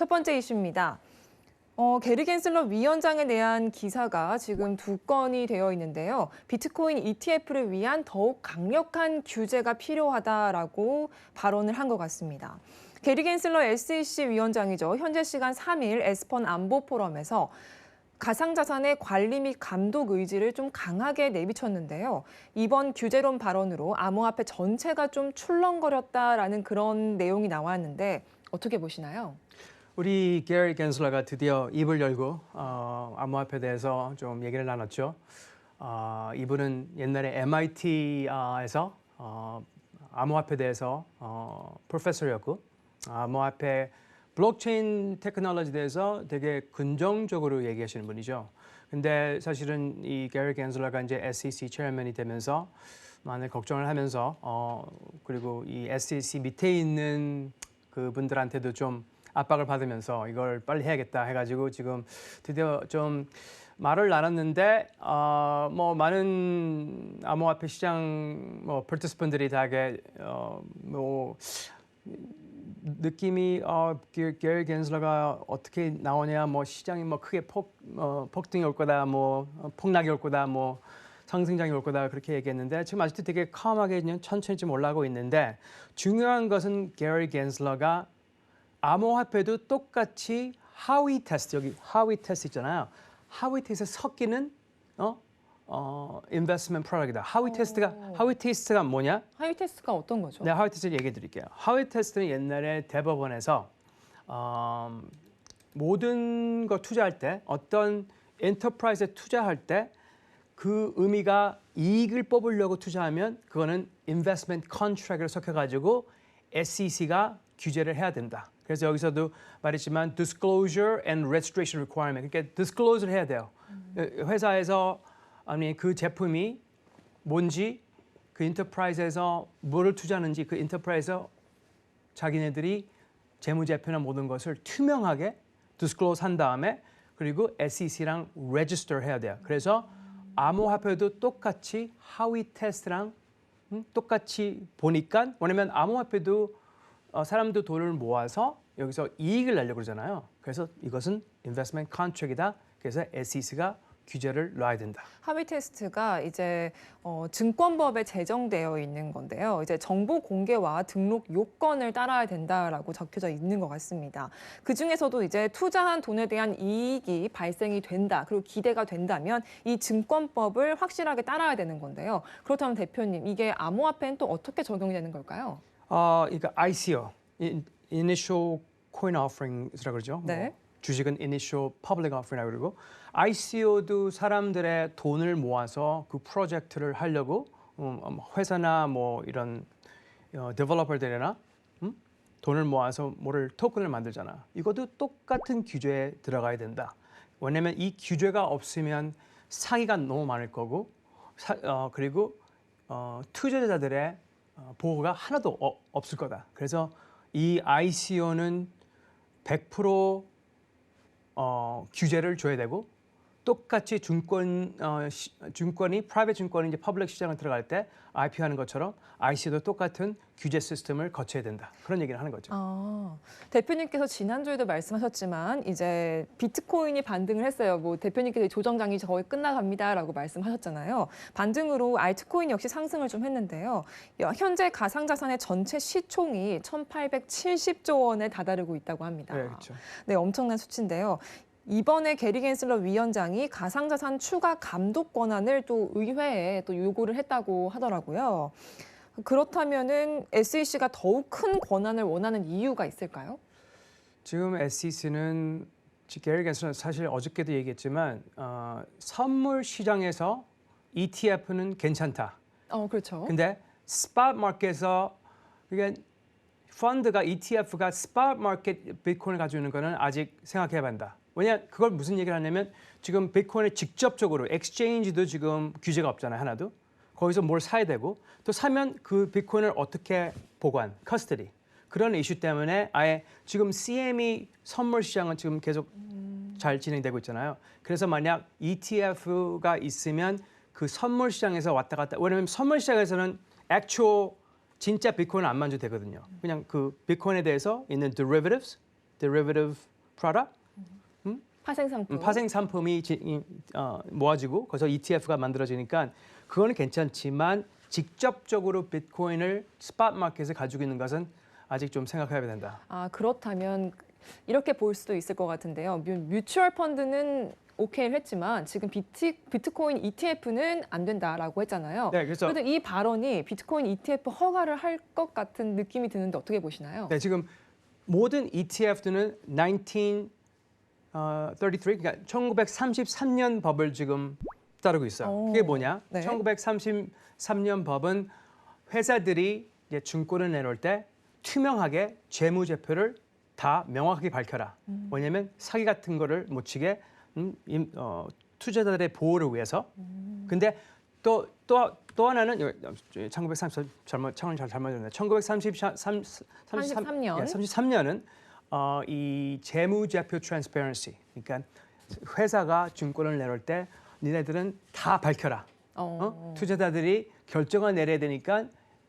첫 번째 이슈입니다. 어, 게리 겐슬러 위원장에 대한 기사가 지금 두 건이 되어 있는데요. 비트코인 ETF를 위한 더욱 강력한 규제가 필요하다라고 발언을 한 것 같습니다. 게리 겐슬러 SEC 위원장이죠. 현재 시간 3일 에스펀 안보 포럼에서 가상자산의 관리 및 감독 의지를 좀 강하게 내비쳤는데요. 이번 규제론 발언으로 암호화폐 전체가 좀 출렁거렸다라는 그런 내용이 나왔는데 어떻게 보시나요? 우리 게리 겐슬러가 드디어 입을 열고 어, 암호화폐에 대해서 좀 얘기를 나눴죠. 어, 이분은 옛날에 MIT에서 어, 암호화폐에 대해서 어, 프로페서였고 암호화폐 블록체인 테크놀로지에 대해서 되게 긍정적으로 얘기하시는 분이죠. 근데 사실은 이 게리 겐슬러가 이제 SEC 체어맨이 되면서 많은 걱정을 하면서 어, 그리고 이 SEC 밑에 있는 그분들한테도 좀 압박을 받으면서 이걸 빨리 해야겠다 해가지고 지금 드디어 좀 말을 나눴는데 어, 뭐 많은 암호화폐 시장 뭐 participant들이 다게 어 뭐 느낌이 어 게리 겐슬러가 어떻게 나오냐 뭐 시장이 뭐 크게 폭 어, 폭등이 올 거다 뭐 어, 폭락이 올 거다 뭐 상승장이 올 거다 그렇게 얘기했는데 지금 아직도 되게 그냥 천천히 좀 올라가고 있는데 중요한 것은 게리 겐슬러가 암호화폐도 똑같이 하위 테스트 여기 하위 테스트 있잖아요. 하위 테스트 섞이는 어? 어, 인베스트먼트 프로덕트다. 하위 테스트가 하위 테스트가 뭐냐? 하위 테스트가 어떤 거죠? 네, 하위 테스트 얘기해 드릴게요. 하위 테스트는 옛날에 대법원에서 어, 모든 거 투자할 때 어떤 엔터프라이즈에 투자할 때 그 의미가 이익을 뽑으려고 투자하면 그거는 인베스트먼트 컨트랙을 섞여 가지고 SEC가 규제를 해야 된다. 그래서 여기서도 말했지만 disclosure and registration requirement. 그러니까 disclose를 해야 돼요. 회사에서 아니 그 제품이 뭔지 그 인터프라이즈에서 뭐를 투자하는지 그 인터프라이즈에서 자기네들이 재무제표나 모든 것을 투명하게 disclose 한 다음에 그리고 SEC랑 register 해야 돼요. 그래서 암호화폐도 똑같이 하위 테스트랑 음, 똑같이 보니까 왜냐면 암호화폐도 어, 사람도 돈을 모아서 여기서 이익을 내려고 그러잖아요. 그래서 이것은 investment contract이다. 그래서 SEC가 규제를 놔야 된다. 하위 테스트가 이제 어, 증권법에 제정되어 있는 건데요. 이제 정보 공개와 등록 요건을 따라야 된다라고 적혀져 있는 것 같습니다. 그 중에서도 이제 투자한 돈에 대한 이익이 발생이 된다, 그리고 기대가 된다면 이 증권법을 확실하게 따라야 되는 건데요. 그렇다면 대표님, 이게 암호화폐는 또 어떻게 적용이 되는 걸까요? 어, 그러니까 ICO, in- Initial Coin Offering이라고 그러죠. 네. 뭐 주식은 Initial Public Offering이라고 그러고 ICO도 사람들의 돈을 모아서 그 프로젝트를 하려고 음, 음, 회사나 뭐 이런 어, 데벨로퍼들이나 음? 돈을 모아서 뭐를 토큰을 만들잖아. 이것도 똑같은 규제에 들어가야 된다. 왜냐면 이 규제가 없으면 사기가 너무 많을 거고 사- 어, 그리고 어, 투자자들의 어, 보호가 하나도 어- 없을 거다. 그래서 이 ICO는 100% 어, 규제를 줘야 되고 똑같이 증권 어, 시, 증권이 프라이빗 증권이 이제 퍼블릭 시장을 들어갈 때 IPO 하는 것처럼 ICO도 똑같은 규제 시스템을 거쳐야 된다. 그런 얘기를 하는 거죠. 아, 대표님께서 지난주에도 말씀하셨지만 이제 비트코인이 반등을 했어요. 뭐 대표님께서 조정장이 거의 끝나갑니다라고 말씀하셨잖아요. 반등으로 알트코인 역시 상승을 좀 했는데요. 야, 현재 가상 자산의 전체 시총이 1,870조 원에 다다르고 있다고 합니다. 네, 그렇죠. 네, 엄청난 수치인데요. 이번에 게리 겐슬러 위원장이 가상자산 추가 감독 권한을 또 의회에 또 요구를 했다고 하더라고요. 그렇다면은 SEC가 더욱 큰 권한을 원하는 이유가 있을까요? 지금 SEC는 게리 겐스는 사실 어저께도 얘기했지만 어, 선물 시장에서 ETF는 괜찮다. 어, 그렇죠. 근데 스팟 마켓에서 그게 펀드가 ETF가 스팟 마켓 비트코인을 가지고 있는 거는 아직 생각해 봐야 왜냐 그걸 무슨 얘기를 하냐면 지금 비트코인을 직접적으로 엑스체인지도 지금 규제가 없잖아요 하나도. 거기서 뭘 사야 되고 또 사면 그 비트코인을 어떻게 보관 커스터디 그런 이슈 때문에 아예 지금 CME 선물 시장은 지금 계속 잘 진행되고 있잖아요. 그래서 만약 ETF가 있으면 그 선물 시장에서 왔다 갔다 왜냐면 선물 시장에서는 액추 진짜 비트코인을 안 만져도 되거든요. 그냥 그 비트코인에 대해서 있는 derivatives derivative product 파생 상품. 음, 파생 상품이 지- 이- 어, 모아지고 거기서 ETF가 만들어지니까 그거는 괜찮지만 직접적으로 비트코인을 스팟 마켓에 가지고 있는 것은 아직 좀 생각해야 된다. 아 그렇다면 이렇게 볼 수도 있을 것 같은데요. 뮤, 뮤추얼 펀드는 오케이를 했지만 지금 비트, 비트코인 ETF는 안 된다라고 했잖아요. 네, 그래서 그래도 이 발언이 비트코인 ETF 허가를 할 것 같은 느낌이 드는데 어떻게 보시나요? 네, 지금 모든 ETF들은 1933 그러니까 1933년 법을 지금 따르고 있어요. 오, 그게 뭐냐? 네. 1933년 법은 회사들이 이제 증권을 내놓을 때 투명하게 재무제표를 다 명확하게 밝혀라. 음. 뭐냐면 사기 같은 거를 못 치게 음, 임- 어, 투자자들의 보호를 위해서. 음. 근데 또 또 또 하나는 1930 잘못 창을 잘 잘못했네. 1933 33 년. 33년은 어, 이 재무제표 transparency. 그러니까 회사가 증권을 내놓을 때 니네들은 다 밝혀라. 어, 어? 투자자들이 결정을 내려야 되니까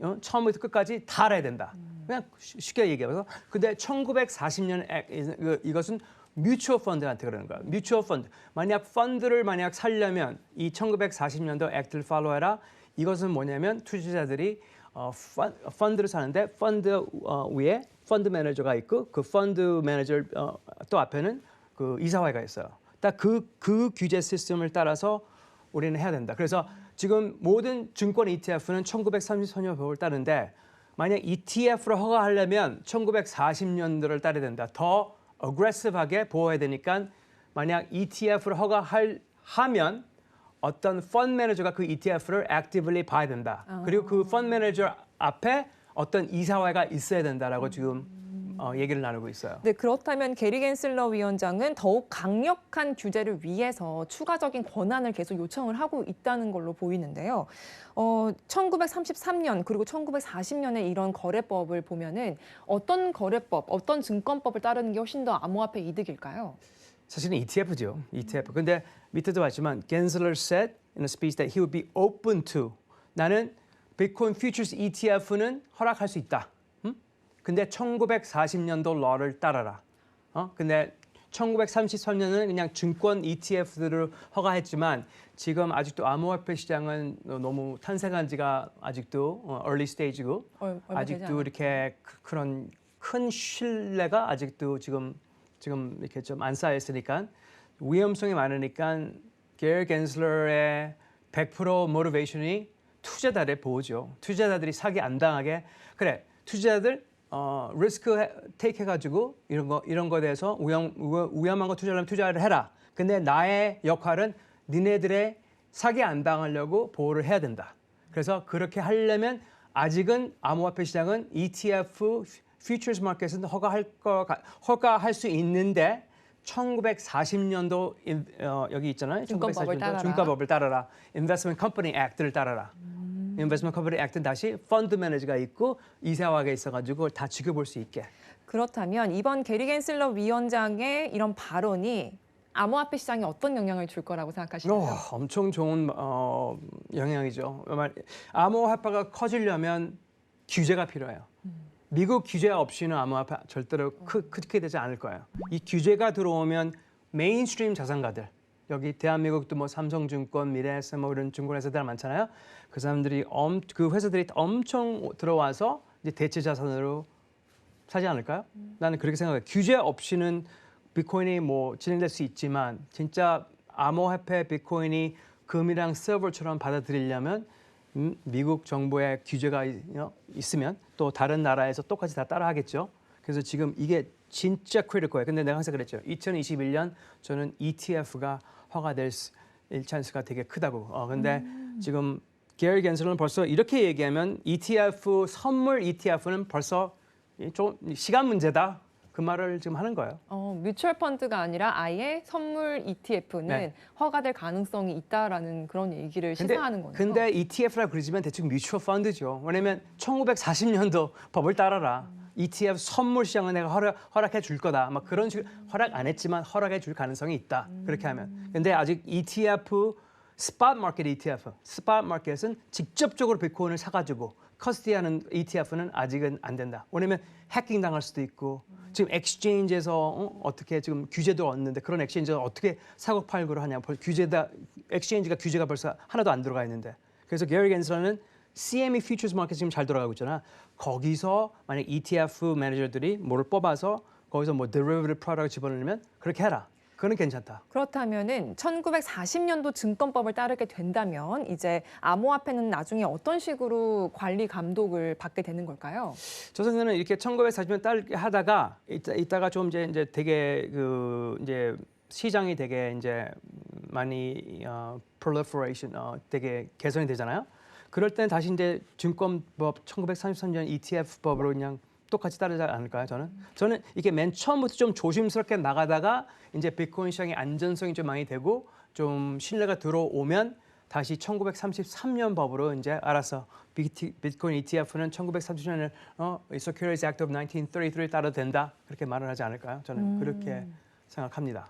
어? 처음부터 끝까지 다 알아야 된다. 그냥 쉬- 쉽게 얘기해서 근데 1940년 액, 이- 이것은 뮤추얼 펀드한테 그러는 거야. 뮤추얼 펀드. 만약 펀드를 만약 살려면 이 1940년도 액트를 팔로우해라. 이것은 뭐냐면 투자자들이 어, 펀, 펀드를 사는데 펀드 어, 위에 펀드 매니저가 있고 그 펀드 매니저 어, 또 앞에는 그 이사회가 있어요. 딱 그 그 규제 시스템을 따라서 우리는 해야 된다. 그래서 지금 모든 증권 ETF는 1934년 법을 따르는데 만약 ETF를 허가하려면 1940년도를 따라야 된다. 더 어그레시브하게 보호해야 되니까 만약 ETF를 허가할 하면 어떤 펀드 매니저가 그 ETF를 액티브리 봐야 된다. 그리고 그 펀드 매니저 앞에 어떤 이사회가 있어야 된다라고 지금 어, 얘기를 나누고 있어요. 네, 그렇다면 게리 겐슬러 위원장은 더욱 강력한 규제를 위해서 추가적인 권한을 계속 요청을 하고 있다는 걸로 보이는데요. 어, 1933년 그리고 1940년에 이런 거래법을 보면은 어떤 거래법, 어떤 증권법을 따르는 게 훨씬 더 암호화폐 이득일까요? 사실은 ETF죠. ETF. 근데 밑에도 봤지만 Gensler said in a speech that he would be open to 나는 비트코인 퓨처스 ETF는 허락할 수 있다. 음? 근데 1940년도 러를 따라라. 어? 근데 1933년은 그냥 증권 ETF들을 허가했지만 지금 아직도 암호화폐 시장은 너무 탄생한 지가 아직도 어, early stage고 아직도. 이렇게 그- 그런 큰 신뢰가 아직도 지금 지금 이렇게 좀 안 쌓여 있으니까 위험성이 많으니까 게일 겐슬러의 100% 모티베이션이 투자자들의 보호죠. 투자자들이 사기 안 당하게 그래 투자자들 어, 리스크 테이크 해가지고 이런 거 이런 거에 대해서 위험 위- 위험한 거 투자하려면 투자를 해라. 근데 나의 역할은 니네들의 사기 안 당하려고 보호를 해야 된다. 그래서 그렇게 하려면 아직은 암호화폐 시장은 ETF 퓨처스 마켓은 허가할 거 허가할 수 있는데 1940년도 인, 어, 여기 있잖아요. 1940년도 따라라. 증권법을 따라라. Investment Company Act를 따라라. Investment Company Act는 다시 펀드 매니저가 있고 이사화가 있어가지고 다 지켜볼 수 있게. 그렇다면 이번 게리 겐슬러 위원장의 이런 발언이 암호화폐 시장에 어떤 영향을 줄 거라고 생각하시나요? 어, 엄청 좋은 어, 영향이죠. 말- 암호화폐가 커지려면 규제가 필요해요. 미국 규제 없이는 암호화폐 절대로 크, 크게 되지 않을 거예요. 이 규제가 들어오면 메인스트림 자산가들 여기 대한민국도 뭐 삼성증권, 미래에셋 뭐 이런 증권회사들 많잖아요. 그 사람들이 엄, 그 회사들이 엄청 들어와서 이제 대체 자산으로 사지 않을까요? 나는 그렇게 생각해요. 규제 없이는 비트코인이 뭐 진행될 수 있지만 진짜 암호화폐 비트코인이 금이랑 서버처럼 받아들이려면 음, 미국 정부의 규제가 있- 어, 있으면 또 다른 나라에서 똑같이 다 따라하겠죠. 그래서 지금 이게 진짜 크리티컬해요. 근데 내가 항상 그랬죠. 2021년 저는 ETF가 수- 일 찬스가 되게 크다고. 어, 근데 지금 게리 겐슬은 벌써 이렇게 얘기하면 ETF 선물 ETF는 벌써 이좀 시간 문제다. 그 말을 지금 하는 거예요. 어, 뮤추얼 펀드가 아니라 아예 선물 ETF는 네. 허가될 가능성이 있다라는 그런 얘기를 근데, 시사하는 거네요. 근데 ETF라 그러지만 대충 뮤추얼 펀드죠. 왜냐면 1940년도 법을 따라라. ETF 선물 시장은 내가 허락, 허락 해 줄 거다. 막 그런 식으로 허락 안 했지만 허락해 줄 가능성이 있다. 그렇게 하면. 근데 아직 ETF 스팟 마켓 ETF, 스팟 마켓은 직접적으로 비트코인을 사가지고 커스티하는 ETF는 아직은 안 된다. 왜냐면 해킹 당할 수도 있고 지금 엑스체인지에서 어, 떻게 지금 규제도 없는데 그런 엑스체인지가 어떻게 사고 팔고를 하냐. 벌- 규제다 엑스체인지가 규제가 벌써 하나도 안 들어가 있는데. 그래서 게리 겐슬러는 CME 퓨처스 마켓 지금 잘 돌아가고 있잖아. 거기서 만약 ETF 매니저들이 뭐를 뽑아서 거기서 뭐 derivative product 집어넣으면 그렇게 해라. 그거는 괜찮다. 그렇다면은 1940년도 증권법을 따르게 된다면 이제 암호화폐는 나중에 어떤 식으로 관리 감독을 받게 되는 걸까요? 저 생각에는 이렇게 1940년 딸 하다가 이따, 이따 가 좀 이제 이제 되게 그 이제 시장이 되게 이제 많이 어, proliferation 어, 되게 개선이 되잖아요. 그럴 때는 다시 이제 증권법 1933년 ETF법으로 그냥 똑같이 따르지 않을까요? 저는 저는 이게 맨 처음부터 좀 조심스럽게 나가다가 이제 비트코인 시장의 안전성이 좀 많이 되고 좀 신뢰가 들어오면 다시 1933년 법으로 이제 알아서 비트, 비트코인 ETF는 1930년을 어, 이 Securities Act of 1933를 따라 된다 그렇게 말을 하지 않을까요? 저는 그렇게 생각합니다.